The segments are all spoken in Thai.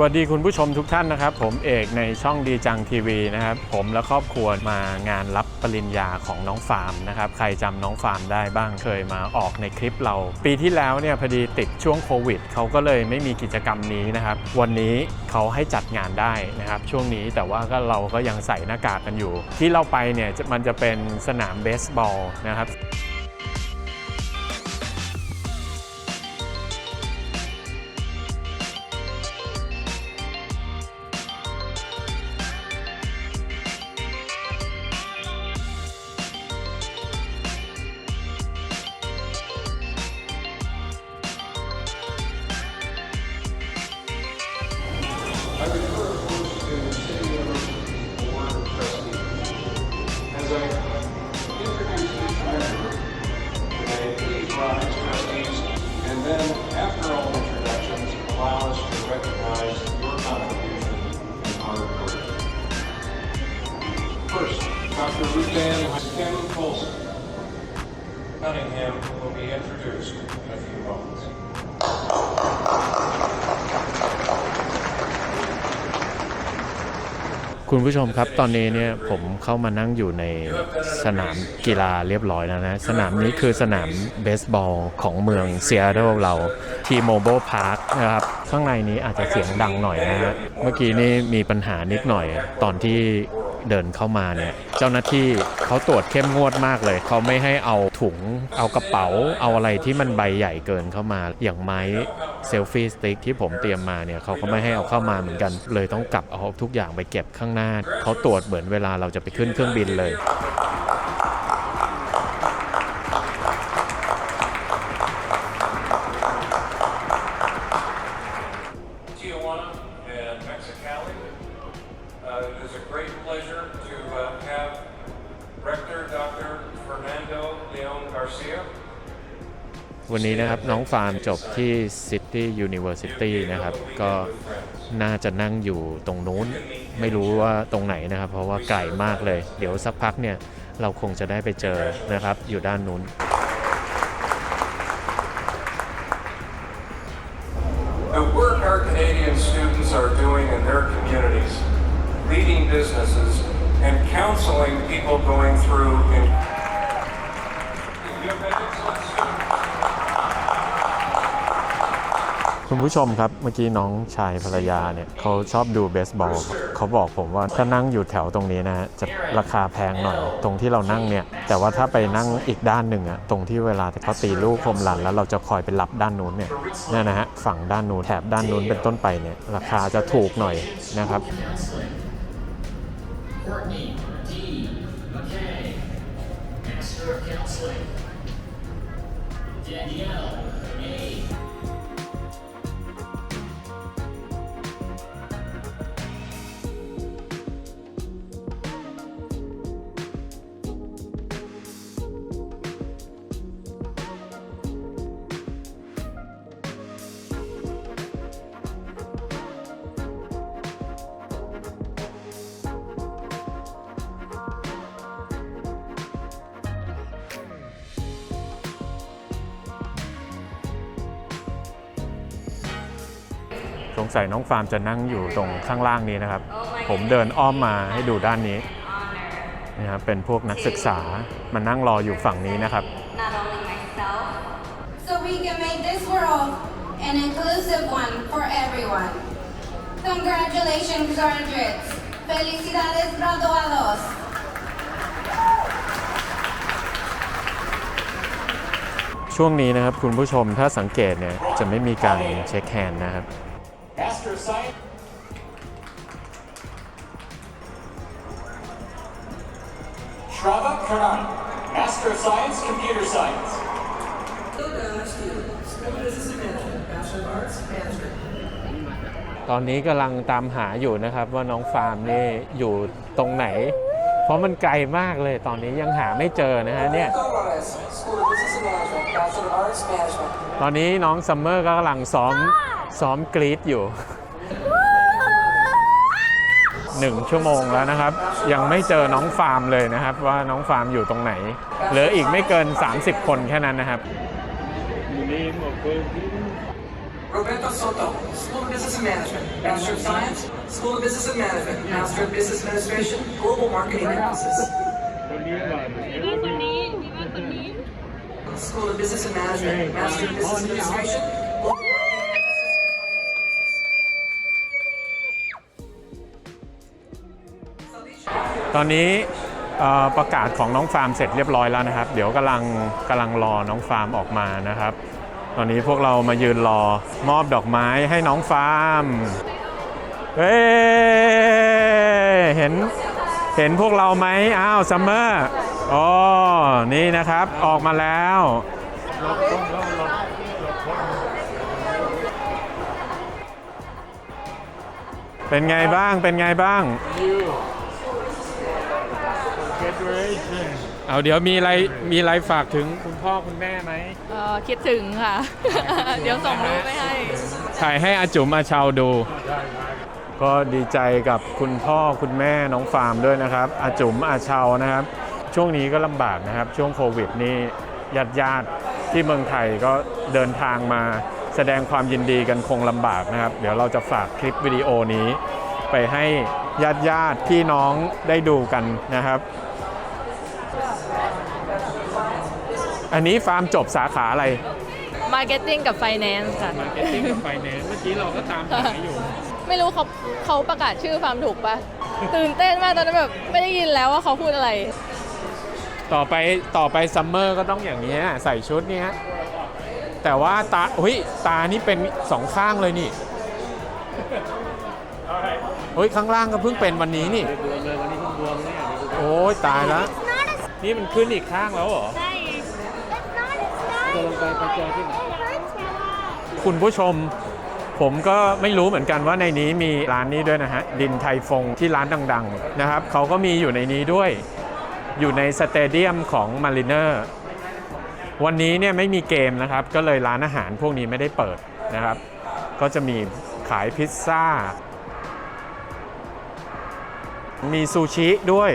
สวัสดีคุณผู้ชมทุกท่านนะครับ ผมเอกในช่องดีจังทีวีนะครับ ผมและครอบครัวมางานรับปริญญาของน้องฟาร์มนะครับ ใครจำน้องฟาร์มได้บ้างเคยมาออกในคลิปเรา ปีที่แล้วเนี่ยพอดีติดช่วงโควิดเขาก็เลยไม่มีกิจกรรมนี้นะครับ วันนี้เขาให้จัดงานได้นะครับ ช่วงนี้แต่ว่าก็เราก็ยังใส่หน้ากากกันอยู่ ที่เราไปเนี่ยมันจะเป็นสนามเบสบอลนะครับ Dr. Ruth Kim Colson. Cunningham will be introduced in a few moments. คุณผู้ชมครับตอนนี้เนี่ยผมเข้ามานั่งอยู่ในสนามกีฬาเรียบร้อยแล้วนะ สนามนี้คือสนามเบสบอลของเมืองเซีแอตเทิลเราทีโมโบพาร์คนะครับ ข้างในนี้อาจจะเสียงดังหน่อยนะฮะเมื่อกี้นี่มีปัญหานิดหน่อยตอนที่ เดินเข้ามาเนี่ยเจ้าหน้าที่เขาตรวจเข้มงวดมากเลย เขาไม่ให้เอาถุงเอากระเป๋า เอาอะไรที่มันใบใหญ่เกินเข้ามาอย่างไม้เซลฟี่สติ๊กที่ผมเตรียมมาเนี่ยเขาก็ไม่ให้เอาเข้ามาเหมือนกัน เลยต้องกลับเอาทุกอย่างไปเก็บข้างหน้าเขาตรวจเหมือนเวลาเราจะไปขึ้นเครื่องบินเลย วันนี้นะครับน้องฟาร์มจบที่ City University นะครับ ก็น่าจะนั่งอยู่ตรงนู้น ไม่รู้ว่าตรงไหนนะครับ เพราะว่าไกลมากเลย เดี๋ยวสักพักเนี่ย เราคงจะได้ไปเจอนะครับ อยู่ด้านนู้น คุณผู้ชมครับเมื่อกี้น้องชายภรรยาเนี่ยเขาชอบดูเบสบอลเขาบอกผมว่าถ้านั่งอยู่แถวตรงนี้นะฮะจะราคาแพงหน่อย ตรงที่เรานั่งเนี่ย แต่ว่าถ้าไปนั่งอีกด้านหนึ่งอะตรงที่เวลาที่เขาตีลูกโฮมรันแล้วเราจะคอยไปรับด้านนู้นเนี่ยนี่นะฮะฝั่งด้านนู้นแถบด้านนู้นเป็นต้นไปเนี่ยราคาจะถูกหน่อยนะครับ Courtney D. McKay, Master of Counseling. Danielle A. สงสัยน้องฟาร์มจะนั่งอยู่ตรงข้างล่างนี้นะครับ ผมเดินอ้อมมาให้ดูด้านนี้นะครับเป็นพวกนักศึกษามานั่งรออยู่ฝั่งนี้นะครับ not only myself. So we can make this world an inclusive one for everyone. Congratulations, graduates. Felicidades, graduados. ช่วงนี้นะครับคุณผู้ชมถ้าสังเกตเนี่ยจะไม่มีการเช็คแฮนด์นะครับ Master of Science, Computer Science. Bachelor of Arts, Management. ตอนนี้กำลังตามหาอยู่นะครับว่าน้องฟาร์มนี่อยู่ตรงไหน เพราะมันไกลมากเลยตอนนี้ยังหาไม่เจอนะฮะเนี่ย Colores, School of Business and Management, Bachelor of Arts, Management. ตอนนี้น้องซัมเมอร์ก็กำลังซ้อมซ้อมกรีดอยู่ หนึ่งชั่วโมงแล้วนะครับ ยังไม่เจอน้องฟาร์มเลยนะครับ ว่าน้องฟาร์มอยู่ตรงไหน เหลืออีกไม่เกิน 30 คนแค่นั้นนะครับ Roberto Soto, School of Business and Management, Bachelor of Science, School of Business and Management, Master of Business Administration, Global Marketing Analysis. คนนี้มีว่าคนนี้ School of Business and Management, Master of Business Administration, ตอนนี้ประกาศของน้องฟาร์มเสร็จเรียบร้อยแล้วนะครับ เดี๋ยวกำลังกำลังรอน้องฟาร์มออกมานะครับ ตอนนี้พวกเรามายืนรอมอบดอกไม้ให้น้องฟาร์มเฮ้ยเห็นเห็นพวกเราไหมอ้าวซัมเมอร์อ๋อนี่นะครับออกมาแล้วเป็นไงบ้างเป็นไงบ้าง เอาเดี๋ยวมีอะไรมีอะไรฝากถึงคุณพ่อคุณแม่ไหมเอ่อคิดถึงค่ะ เดี๋ยวส่งรูปไปให้ ถ่ายให้อาจุ๋มอาชาวดู ก็ดีใจกับคุณพ่อคุณแม่น้องฟาร์มด้วยนะครับอาจุ๋มอาชาวนะครับ ช่วงนี้ก็ลำบากนะครับ ช่วงโควิดนี่ญาติญาติๆที่เมืองไทยก็เดินทางมาแสดงความยินดีกันคงลำบากนะครับ เดี๋ยวเราจะฝากคลิปวิดีโอนี้ ไปให้ญาติญาติๆพี่น้องได้ดูกันนะครับ อันนี้ฟาร์มจบสาขาอะไร Marketing กับ Finance ค่ะ Marketing กับ Finance เมื่อกี้เราก็ตามหาอยู่ ไม่รู้เขาเขาประกาศชื่อฟาร์มถูกปะตื่นเต้นมากตอนนั้นแบบไม่ได้ยินแล้วว่าเขาพูดอะไร ต่อไปต่อไปซัมเมอร์ก็ต้องอย่างนี้ยใส่ชุดเนี้ยแต่ว่าตาเฮ้ยตานี่เป็นสองข้างเลยนี่เฮ้ยข้างล่างก็เพิ่งเป็นวันนี้นี่โอ้ยตายแล้ว นี่มันขึ้นอีกข้างแล้วเหรอ จะลงไปไปเจอที่ไหนคุณผู้ชม ผมก็ไม่รู้เหมือนกันว่าในนี้มีร้านนี้ด้วยนะฮะ ดินไทยฟงที่ร้านดังๆนะครับเขาก็มีอยู่ในนี้ด้วยอยู่ในสเตเดียมของมาริเนอร์วันนี้เนี่ยไม่มีเกมนะครับ ก็เลยร้านอาหารพวกนี้ไม่ได้เปิดนะครับ ก็จะมีขายพิซซ่า มีซูชิด้วย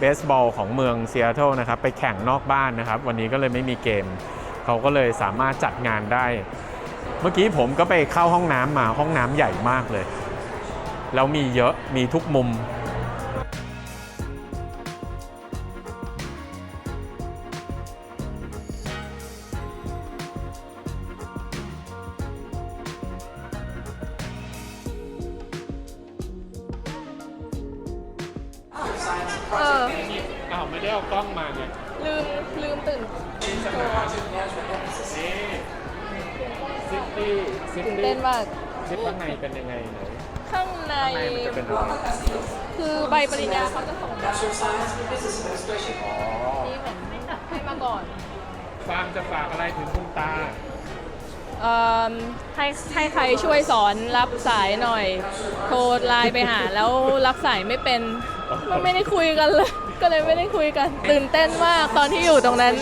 เบสบอลของเมืองซีแอตเทิลนะครับไปแข่งนอกบ้านนะครับ วันนี้ก็เลยไม่มีเกม เขาก็เลยสามารถจัดงานได้ เมื่อกี้ผมก็ไปเข้าห้องน้ำมาห้องน้ำใหญ่มากเลย แล้วมีเยอะมีทุกมุม ตี้ซิตื่นตี้เต้นมาก ซิตี้ข้างในเป็นยังไงไหนข้างใน ข้างในมันจะเป็นอะไรคือใบปริญญาเขาจะส่งมา Bachelor of Science in Business Administration. นี่เหมือนให้มาก่อนฟาร์มจะฝากอะไรถึงคุณตา เอิ่มให้ให้ใครช่วยสอนรับสายหน่อย โทรไลน์ไปหาแล้วรับสายไม่เป็นก็ไม่ได้คุยกันเลย ก็เลยไม่ได้คุยกัน ตื่นเต้นมากตอนที่อยู่ตรงนั้น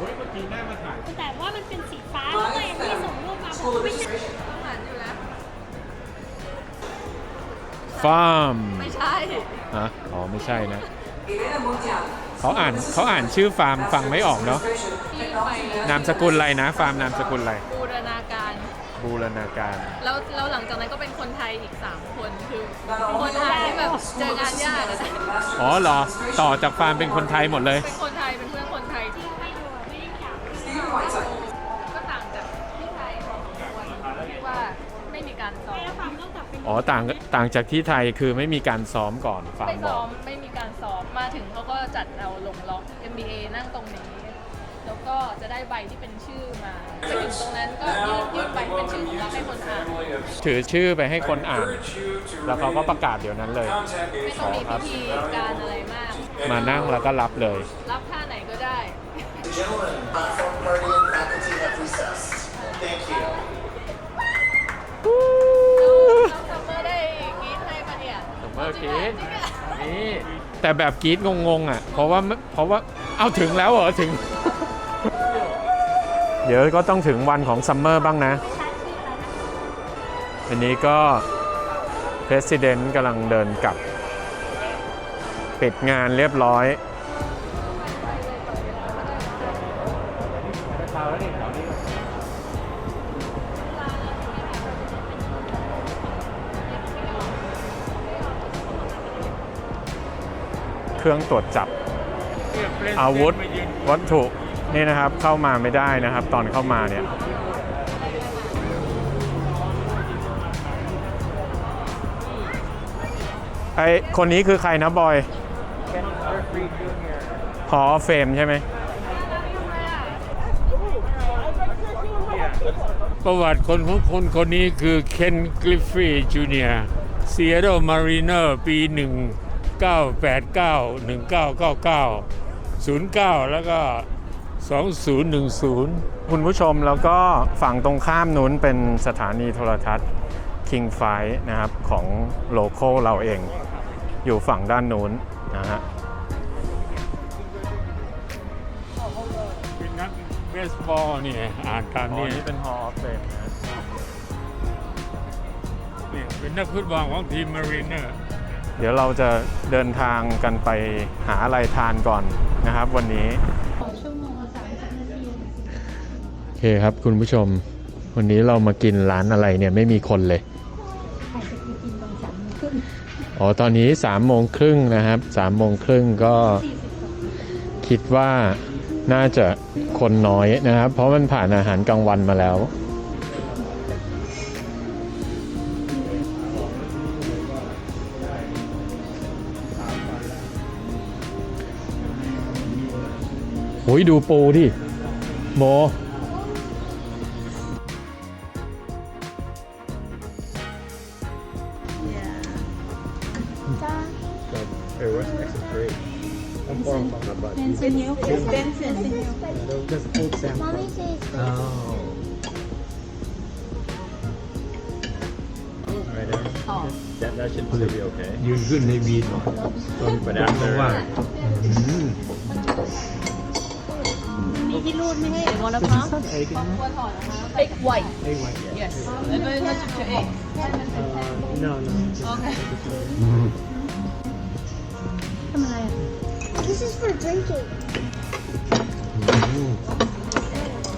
เฮ้ยเมื่อกี้หน้ามาถ่ายแต่ว่ามันเป็นสีฟ้าแล้วก็อย่างที่ส่งรูปมา School of Administration. ฟาร์มไม่ใช่ฮะอ๋อไม่ใช่นะ Irene Muntian. เขาอ่านเขาอ่านชื่อฟาร์มฟังไม่ออกเนาะ Administration. ที่ไปนามสกุลอะไรนะ ฟาร์มนามสกุลอะไร บูรณาการ บูรณาการ แล้วแล้วหลังจากนั้นก็เป็นคนไทยอีก 3 คนคือคนไทยที่แบบเจองานยากอะอ๋อเหรอ ต่อจากฟาร์มเป็นคนไทยหมดเลย เป็นคนไทยเป็นเพื่อน องจับเป็นอ๋อต่างต่างจากที่ไทยคือไม่มีการซ้อมก่อนฟาร์ไม่มบซ้ออกมไม่มีการซ้อมมาถึงเขาก็จัดเราลงล็อก MBA นั่งตรงนี้ แล้วก็จะได้ใบที่เป็นชื่อมาไปถึงตรงนั้นก็ยื่นยื่นใบที่เป็นชื่อของเราให้คนอ่านถือชื่อไปให้คนอ่าน แล้วเขาก็ประกาศเดี๋ยวนั้นเลย ไม่ต้องมีพิธีการอะไรมาก มานั่งแล้วก็รับเลย รับท่าไหนก็ได้ Gentlemen, กรีดนี่แต่แบบกรีดงงๆอะเพราะว่าเพราะว่าเอาถึงแล้วเหรอถึง เดี๋ยวก็ต้องถึงวันของซัมเมอร์บ้างนะ อันนี้ก็ President กำลังเดินกลับ ปิดงานเรียบร้อย เครื่องตรวจจับ อาวุธวัตถุนี่นะครับเข้ามาไม่ได้นะครับ ตอนเข้ามาเนี่ยไอคนนี้คือใครนะบอยพอเฟรมใช่ไหมประวัติคนของคนคนนี้คือเคนกริฟฟี่จูเนียร์ซีแอตเทิลมารีเนอร์ปี 1989 1999 09 แล้วก็ 2010 คุณผู้ชมแล้วก็ฝั่งตรงข้ามนู้นเป็นสถานีโทรทัศน์ King f i นะครับของโลโก้เราเอง อยู่ฝั่งด้านนู้นนะฮะเป็นนักเบสบอลเนี่ยอ่านตามอ๋อนี้นี่เป็น Hall of Fame นะเนี่ยเป็นนักฟุตบอลของทีมมารีเนอร์ เดี๋ยวเราจะเดินทางกันไปหาอะไรทานก่อนนะครับ วันนี้โอเคครับคุณผู้ชม วันนี้เรามากินร้านอะไรเนี่ยไม่มีคนเลยอ๋อตอนนี้สามโมงครึ่งนะครับสามโมงครึ่งก็คิดว่าน่าจะคนน้อยนะครับ เพราะมันผ่านอาหารกลางวันมาแล้ว โอ้ยดูปูดิโม Mommy says Oh. ยืนขึ้นในบีนประดับเพราะว่า มีที่รูดไม่ให้ one of them egg white yes and then let's do egg This is for drinking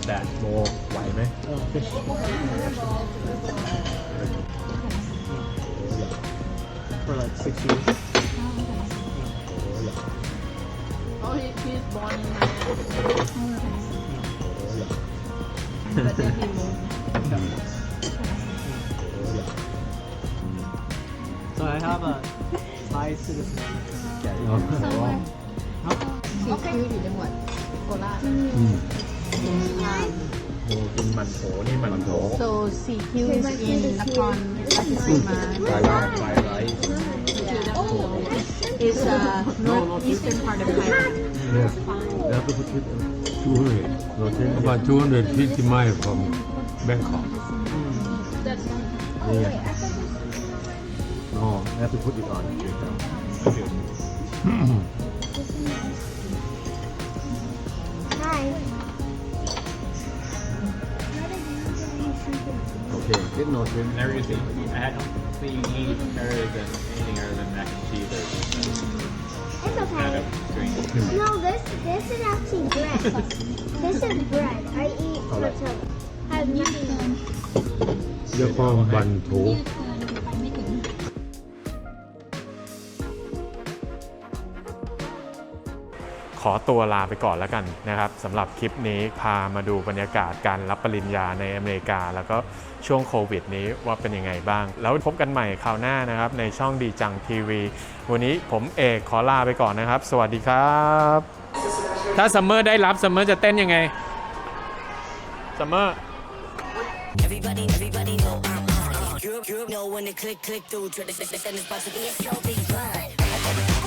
แต่โมไหวไหม oh he he's born in Miami but then he moved So I have a Thai citizen. สีคิ้วอยู่จังหวัดโคราชโมกินมันโถนี่มันโถ so สีคิ้ว is in นครราชสีมาไฟไรไฟไร is uh northeastern part of Thailand about 250 miles from Bangkok Oh, I have to put it on. Hi Okay, get no drink. Never used to eat. I had to eat other than anything other than mac and cheese or It's kind okay of drink. No this this is actually bread This is bread I eat tortilla I have nothing เรียกว่าบันโถ ขอตัวลาไปก่อนแล้วกันนะครับสำหรับคลิปนี้พามาดูบรรยากาศการรับปริญญาในอเมริกา แล้วก็ช่วงโควิดนี้ว่าเป็นยังไงบ้าง แล้วพบกันใหม่คราวหน้านะครับ ในช่องดีจังทีวี วันนี้ผมเอกขอลาไปก่อนนะครับ สวัสดีครับ ถ้าซัมเมอร์ได้รับซัมเมอร์จะเต้นยังไงซัมเมอร์ Everybody, everybody know I'm on. You, you know when it click, click through. Tradition, tradition is about to be a so beat ride.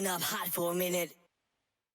Coming up hot for a minute.